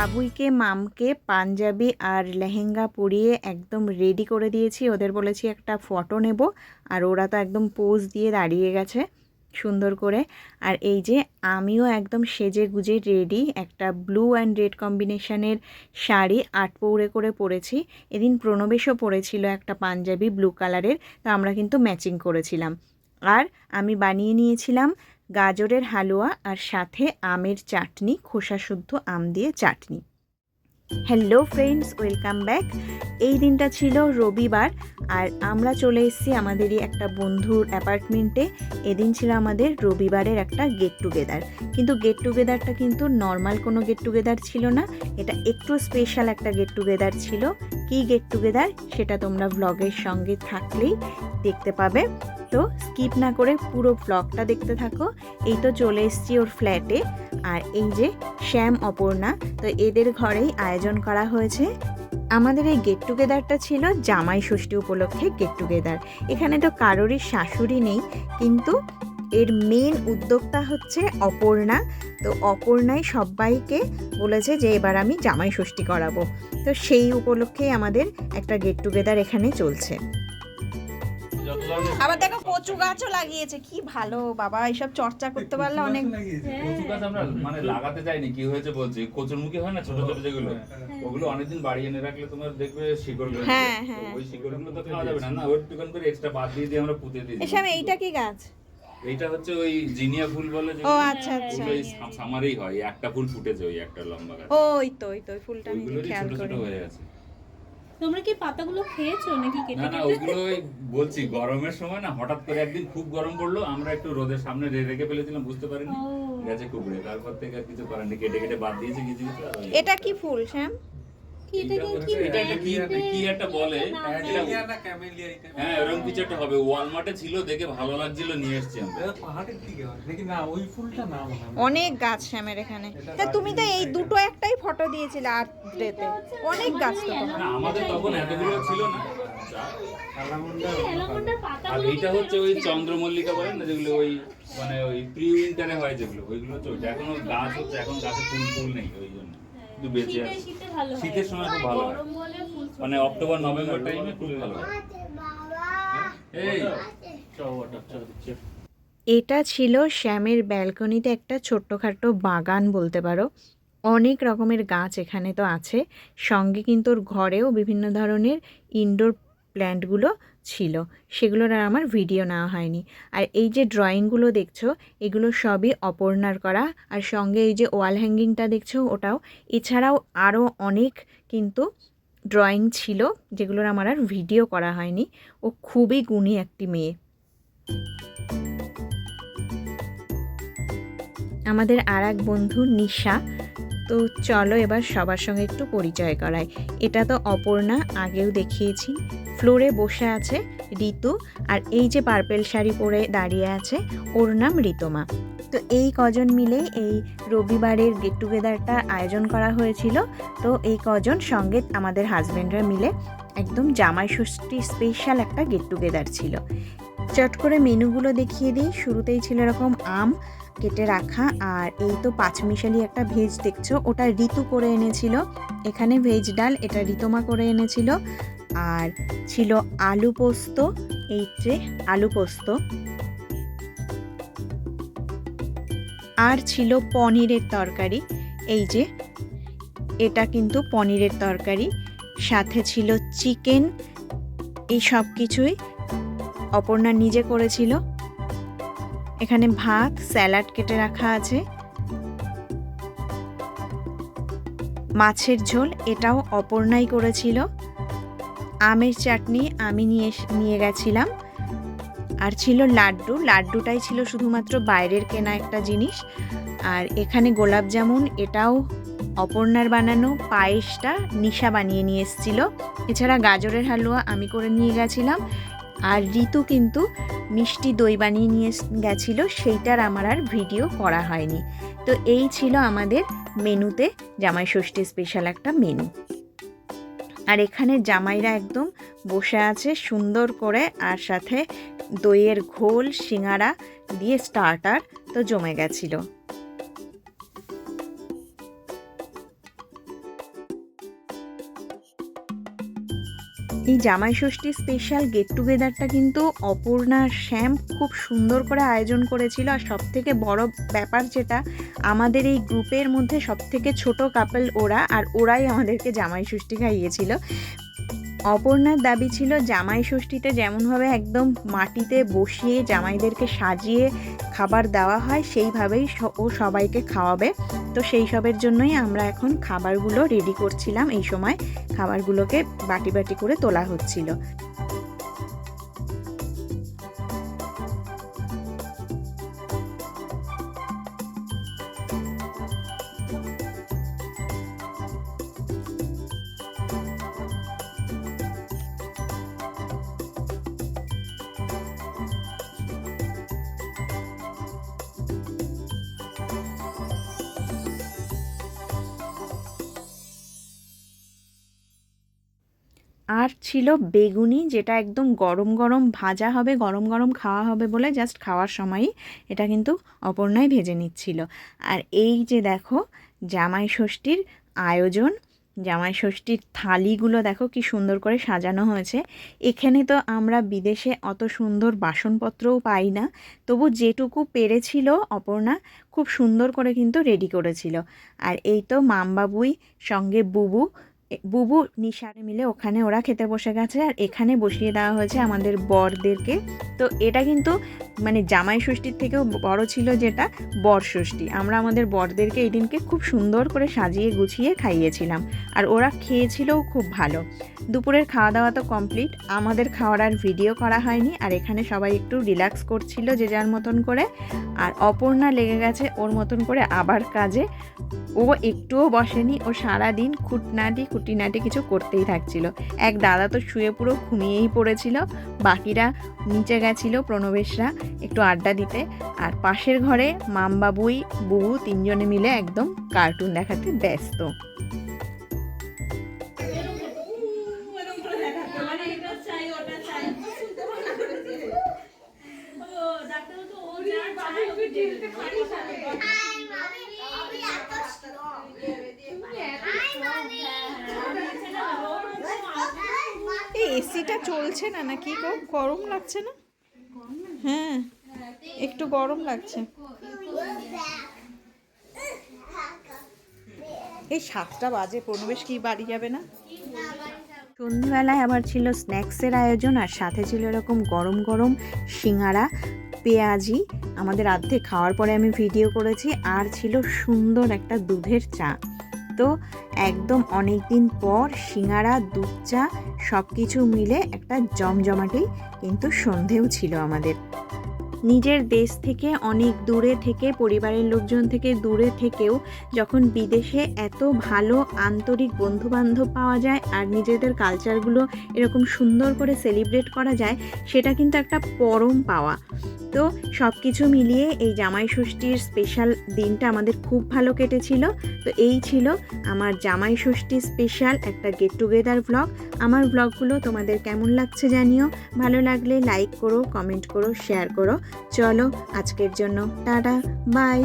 বাবুইকে, মামকে, পাঞ্জাবি আর লেহেঙ্গা পরিয়ে একদম রেডি করে দিয়েছি। ওদের বলেছি একটা ফটো নেব আর ওরা তো একদম পোজ দিয়ে দাঁড়িয়ে গেছে সুন্দর করে। আর এই যে আমিও একদম সেজে গুজে রেডি একটা ব্লু অ্যান্ড রেড কম্বিনেশনের শাড়ি আট পৌড়ে করে পরেছি। এদিন প্রণবেশও পরেছিল একটা পাঞ্জাবি ব্লু কালারের তো আমরা কিন্তু ম্যাচিং করেছিলাম। আর আমি বানিয়ে নিয়েছিলাম গাজরের হালুয়া আর সাথে আমের চাটনি, খোসা শুদ্ধ আম দিয়ে চাটনি। হ্যালো ফ্রেন্ডস ওয়েলকাম ব্যাক এই দিনটা ছিল রবিবার আর আমরা চলে এসেছি আমাদেরই একটা বন্ধুর অ্যাপার্টমেন্টে এদিন ছিল আমাদের রবিবারের একটা গেট টুগেদার কিন্তু গেট টুগেদারটা কিন্তু নর্মাল কোনো গেট টুগেদার ছিল না। এটা একটু স্পেশাল একটা গেট টুগেদার ছিল। কি গেট টুগেদার সেটা তোমরা ভ্লগের সঙ্গে থাকলেই দেখতে পাবে। তো স্কিপ না করে পুরো ব্লগটা দেখতে থাকো। এই তো চলে এসেছি ওর ফ্ল্যাটে। আর এই যে শ্যাম, অপর্ণা, তো এদের ঘরেই আয়োজন করা হয়েছে। আমাদের এই গেট টুগেদারটা ছিল জামাই ষষ্ঠী উপলক্ষে গেট টুগেদার এখানে তো কারোরই শাশুড়ি নেই, কিন্তু এর মেন উদ্যোক্তা হচ্ছে অপর্ণা। তো অপর্ণাই সবাইকে বলেছে যে এবার আমি জামাই ষষ্ঠী করাবো। তো সেই উপলক্ষেই আমাদের একটা গেট টুগেদার এখানে চলছে। আবার দেখো কচু গাছও লাগিয়েছে কি ভালো বাবা এইসব চর্চা করতে পারলে অনেক কচু গাছ আমরা মানে লাগাতে চাইনি কি হয়েছে বলছি? কচুরমুখী হয় না ছোট ছোট যেগুলো? ওগুলো অনেকদিন বাড়ি এনে রাখলে তোমার দেখবে শিকড় হ্যাঁ, হ্যাঁ। ওই শিকড়গুলো তো খাওয়া যাবে না। না টুকান করে এক্সট্রা বাদ দিয়ে দিয়ে আমরা পুঁতে দিই। এসব এইটা কি গাছ? এইটা হচ্ছে ওই জিনিয়া ফুল বলে ও আচ্ছা আচ্ছা। সাম- সামারেই হয়। একটা ফুল ফুটেছে ওই একটা লম্বা গাছ। ওই তো ওই তো ওই ফুলটা আমি খেয়াল ছোট ছোট হয়ে আছে তোমরা কি পাতাগুলো খেয়েছো নাকি কেটে না না ওগুলো বলছি গরমের সময় না হঠাৎ করে একদিন খুব গরম পড়ল আমরা একটু রোদের সামনে রেখে ফেলেছিলাম বুঝতে পারিনি। গেছে কুবড়ে তারপর থেকে আর কিছু করার নেই কেটে কেটে বাদ দিয়েছে কিছু কিছু এটা কি ফুল শ্যাম? কি এটাকে কি কি কি একটা বলে? নাম এটা- নেই। হ্যাঁ এরকম কিছু একটা হবে। ওয়ালমার্টে ছিল দেখে ভালো লাগছিল নিয়ে এসেছি আমরা। পাহাড়ের দিকে হয়। নাকি না ওই ফুলটা না হয় অনেক গাছ শ্যামের এখানে। তা তুমি তো এই দুটো একটাই ফটো দিয়েছিলে আর্ট ডেতে অনেক গাছ তো। আমাদের তখন এতগুলো ছিল না। আর পাতাগুলো এইটা হচ্ছে ওই চন্দ্রমল্লিকা বলেন না যেগুলো ওই মানে ওই প্রি উইন্টারে হয় যেগুলো। ওইগুলো হচ্ছে এখনও গাছ হচ্ছে এখন গাছে ফুল ফুল নেই ওই জন্য। বেঁচে আছে। হয়। শীতের সময় খুব ভালো হয়। মানে অক্টোবর নভেম্বর টাইমে খুব ভালো এই। এটা ছিল শ্যামের ব্যালকনিতে একটা ছোট্টখাট্ট বাগান বলতে পারো। অনেক রকমের গাছ এখানে তো আছে। সঙ্গে কিন্তু ওর ঘরেও বিভিন্ন ধরনের ইনডোর প্ল্যান্টগুলো ছিল, সেগুলোর আর আমার ভিডিও নেওয়া হয়নি। আর এই যে ড্রয়িংগুলো দেখছ, এগুলো সবই অপর্ণার করা। আর সঙ্গে এই যে ওয়াল হ্যাঙ্গিংটা দেখছ, ওটাও। এছাড়াও আরও অনেক কিন্তু ড্রয়িং ছিল, যেগুলোর আমার আর ভিডিও করা হয়নি। ও খুবই গুণী একটি মেয়ে। আমাদের আর এক বন্ধু, নিশা তো চলো এবার সবার সঙ্গে একটু পরিচয় করাই। এটা তো অপর্ণা, আগেও দেখিয়েছি। ফ্লোরে বসে আছে ঋতু আর এই যে পার্পেল শাড়ি পরে দাঁড়িয়ে আছে, ওর নাম ঋতমা তো এই কজন মিলে এই রবিবারের গেট টুগেদারটা আয়োজন করা হয়েছিল। তো এই কজন সঙ্গে আমাদের হাজব্যান্ডরা মিলে একদম জামাই ষষ্ঠী স্পেশাল একটা গেট টুগেদার ছিল। চট করে মেনুগুলো দেখিয়ে দিই। শুরুতেই ছিল এরকম আম কেটে রাখা আর এই তো পাঁচমিশালি একটা ভেজ দেখছ, ওটা ঋতু করে এনেছিল। এখানে ভেজ ডাল, এটা ঋতমা করে এনেছিল। আর ছিল আলু পোস্ত, এই যে আলু পোস্ত। আর ছিল পনিরের তরকারি, এই যে এটা কিন্তু পনিরের তরকারি। সাথে ছিল চিকেন, এই সব কিছুই অপর্ণা নিজে করেছিল। এখানে ভাত, স্যালাড কেটে রাখা আছে। মাছের ঝোল, এটাও অপর্ণাই করেছিল। আমের চাটনি আমি নিয়ে নিয়ে গেছিলাম। আর ছিল লাড্ডু, লাড্ডুটাই ছিল শুধুমাত্র বাইরের কেনা একটা জিনিস। আর এখানে গোলাপ জামুন, এটাও অপর্ণার বানানো পায়েসটা নিশা বানিয়ে নিয়ে এসেছিল। এছাড়া গাজরের হালুয়া আমি করে নিয়ে গেছিলাম। আর ঋতু কিন্তু মিষ্টি দই বানিয়ে নিয়ে গেছিল, সেইটার আমার আর ভিডিও করা হয়নি। তো এই ছিল আমাদের মেনুতে জামাই ষষ্ঠী স্পেশাল একটা মেনু। আর এখানে জামাইরা একদম বসে আছে সুন্দর করে, আর সাথে দইয়ের ঘোল সিঙারা দিয়ে স্টার্টার তো জমে গেছিল। এই জামাই ষষ্ঠী স্পেশাল গেট টুগেদারটা কিন্তু অপূর্ণা শ্যাম খুব সুন্দর করে আয়োজন করেছিল। আর সব থেকে বড় ব্যাপার যেটা, আমাদের এই গ্রুপের মধ্যে সব থেকে ছোট কাপল ওরা, আর ওরাই আমাদেরকে জামাই ষষ্ঠী খাইয়েছিল। অপর্ণার দাবি ছিল জামাই ষষ্ঠীতে যেমনভাবে একদম মাটিতে বসিয়ে জামাইদেরকে সাজিয়ে খাবার দেওয়া হয়, সেইভাবেই ও সবাইকে খাওয়াবে। তো সেই সবের জন্যই আমরা এখন খাবারগুলো রেডি করছিলাম। এই সময় খাবারগুলোকে বাটি বাটি করে তোলা হচ্ছিল। আর ছিল বেগুনি, যেটা একদম গরম গরম ভাজা হবে, গরম গরম খাওয়া হবে বলে জাস্ট খাওয়ার সময়ই এটা কিন্তু অপর্ণায় ভেজে নিচ্ছিল। আর এই যে দেখো, জামাই ষষ্ঠীর আয়োজন, জামাই ষষ্ঠীর থালিগুলো দেখো কি সুন্দর করে সাজানো হয়েছে। এখানে তো আমরা বিদেশে অত সুন্দর বাসনপত্রও পাই না, তবু যেটুকু পেরেছিল অপর্ণা খুব সুন্দর করে কিন্তু রেডি করেছিল। আর এই তো মামবাবুই সঙ্গে বুবু বুবু নিশারে মিলে ওখানে ওরা খেতে বসে গেছে আর এখানে বসিয়ে দেওয়া হয়েছে আমাদের বরদেরকে। তো এটা কিন্তু মানে জামাই ষষ্ঠীর থেকেও বড় ছিল যেটা বর ষষ্ঠী। আমরা আমাদের বরদেরকে এই দিনকে খুব সুন্দর করে সাজিয়ে গুছিয়ে খাইয়েছিলাম আর ওরা খেয়েছিলও খুব ভালো। দুপুরের খাওয়া দাওয়া তো কমপ্লিট, আমাদের খাওয়ার আর ভিডিও করা হয়নি আর এখানে সবাই একটু রিল্যাক্স করছিল যে যার মতন করে। আর অপর্ণা লেগে গেছে ওর মতন করে আবার কাজে। ও একটুও বসেনি, ও সারা দিন খুঁটনাটি খুঁটিনাটি কিছু করতেই থাকছিল। এক দাদা তো শুয়ে পুরো ঘুমিয়েই পড়েছিল। বাকিরা নিচে গেছিল প্রণবেশরা একটু আড্ডা দিতে। আর পাশের ঘরে মামবাবুই বুবু তিনজনে মিলে একদম কার্টুন দেখাতে ব্যস্ত। চলছে না নাকি গো? গরম লাগছে না? হ্যাঁ একটু গরম লাগছে। এই সাতটা বাজে, পরিবেশ কি বাড়ি যাবে না? সন্ধ্যেবেলায় আবার ছিল স্ন্যাক্সের আয়োজন, আর সাথে ছিল এরকম গরম গরম সিঙ্গারা, পেঁয়াজি। আমাদের আর্ধেক খাওয়ার পরে আমি ভিডিও করেছি, আর ছিল সুন্দর একটা দুধের চা। তো একদম অনেক দিন পর সিঙাড়া দুধ চা সব কিছু মিলে একটা জমজমাটি কিন্তু সন্ধেও ছিল আমাদের। নিজের দেশ থেকে অনেক দূরে থেকে, পরিবারের লোকজন থেকে দূরে থেকেও যখন বিদেশে এত ভালো আন্তরিক বন্ধুবান্ধব পাওয়া যায় আর নিজেদের কালচারগুলো এরকম সুন্দর করে সেলিব্রেট করা যায়, সেটা কিন্তু একটা পরম পাওয়া। তো সব কিছু মিলিয়ে এই জামাই ষষ্ঠীর স্পেশাল দিনটা আমাদের খুব ভালো কেটেছিল। তো এই ছিল আমার জামাই ষষ্ঠী স্পেশাল একটা গেট টুগেদার ব্লগ আমার ব্লগগুলো তোমাদের কেমন লাগছে জানিও। ভালো লাগলে লাইক করো কমেন্ট করো শেয়ার করো। চলো আজকের জন্য টাটা বাই।